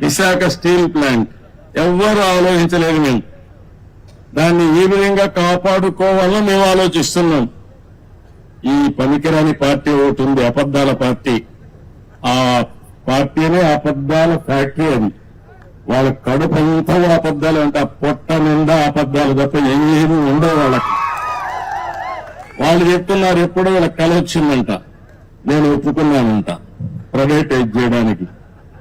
Visakha steel plant. ఎవ్వరు ఆలోచించలేదు మేము. దాన్ని ఈ విధంగా కాపాడుకోవాలని మేము ఆలోచిస్తున్నాం. ఈ పనికిరాని పార్టీ ఒకటి ఉంది అబద్దాల పార్టీ. ఆ పార్టీనే అబద్దాల ఫ్యాక్టరీ అది. వాళ్ళ కడుపు అంతా అబద్దాలు అంటే ఆ పొట్ట నిండా అబద్దాలు తప్ప ఏమీ ఉండవు వాళ్ళకి. వాళ్ళు చెప్తున్నారు ఎప్పుడో వాళ్ళకి కల వచ్చిందంట నేను ఒప్పుకున్నానంట. ప్రైవేటైజ్ చేయడానికి.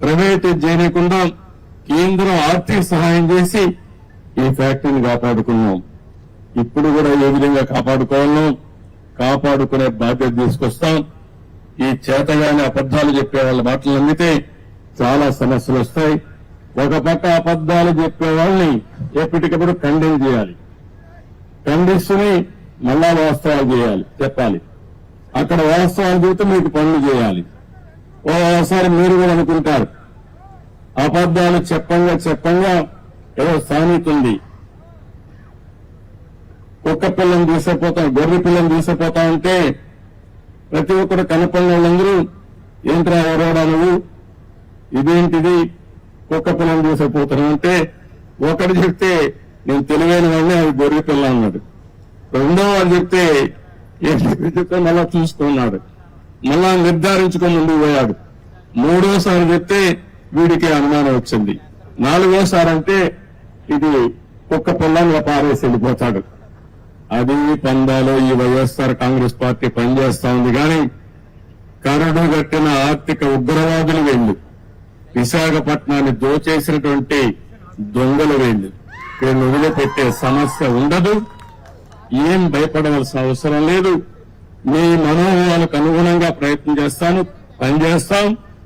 ప్రైవేటైజ్ చేయకుండా కేంద్రం ఆర్థిక సహాయం చేసి ఈ ఫ్యాక్టరీని కాపాడుకున్నాం. ఇప్పుడు కూడా ఏ విధంగా కాపాడుకోవాలో కాపాడుకునే బాధ్యత తీసుకొస్తాం. ఈ చేతగానే అబద్దాలు చెప్పే వాళ్ళ మాటలు నమ్మితే చాలా సమస్యలు వస్తాయి. ఒక పక్క అబద్దాలు చెప్పే వాళ్ళని ఎప్పటికప్పుడు ఖండన చేయాలి. ఖండిస్తుని మళ్ళా వాస్తవాలు చేయాలి చెప్పాలి. అక్కడ వాస్తవాలు చెబితే మీకు పనులు చేయాలి. ఓసారి మీరు కూడా అనుకుంటారు. అబద్దాలు చెప్పంగా చెప్పంగా ఏదో సామెత ఉంది కుక్క పిల్లని తీసుకుపోతాం గొర్రె పిల్లని తీసుకుపోతా ఉంటే ప్రతి ఒక్కరు కనపడిన వాళ్ళందరూ ఏంట్రా ఎవరోడా నువ్వు? ఇదేంటిది? కుక్క పిల్లని తీసుకుపోతున్నావు అంటే ఒకటి చెప్తే నేను తెలివైన వాడిని అది గొర్రె పిల్ల అన్నాడు రెండో వాడు చెప్తే ఏం చెప్తే మళ్ళా చూసుకున్నాడు మళ్ళా నిర్ధారించుకొని ముందు పోయాడు మూడోసారి చెప్తే వీడికి అనుమానం వచ్చింది. నాలుగోసారి అంటే ఇది కుక్క పిల్లంగా పారేసి వెళ్ళిపోతాడు అది పందాలో ఈ వైఎస్ఆర్ కాంగ్రెస్ పార్టీ పనిచేస్తా ఉంది కానీ కరడు గట్టిన ఆర్థిక ఉగ్రవాదులు వెళ్ళు. విశాఖపట్నాన్ని దోచేసినటువంటి దొంగలు వెళ్ళు. వీళ్ళు వదిలిపెట్టే సమస్య ఉండదు. ఏం భయపడవలసిన అవసరం లేదు. మీ మనోభావాలకు అనుగుణంగా ప్రయత్నం చేస్తాను పనిచేస్తాం.